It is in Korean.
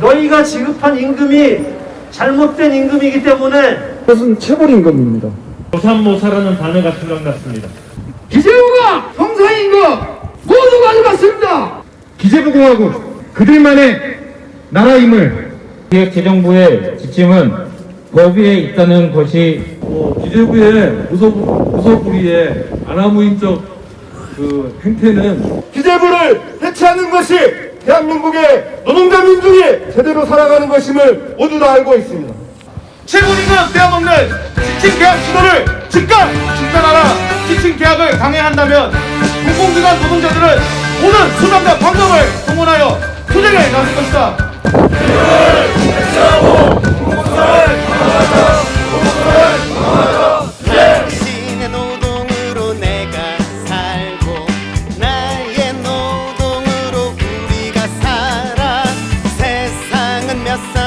너희가 지급한 임금이 잘못된 임금이기 때문에 그것은 체불임금입니다. 조삼모사라는 단어가 생각났습니다. 기재부가 성사임금 모두 가져갔습니다. 기재부공화국 그들만의 나라임을 기획재정부의 지침은 법위에 있다는 것이 기재부의 무속, 무속부리의 아나무인적 그 행태는 기재부를 해체하는 것이 대한민국의 노동자 민중이 제대로 살아가는 것임을 모두 다 알고 있습니다. 최고임금 떼어먹는 지친 계약 신호를 즉각 중단하라. 지친 계약을 강행한다면 공공기관 노동자들은 모든 수당과 방점을 동원하여 소쟁에 나설 것이다. coração.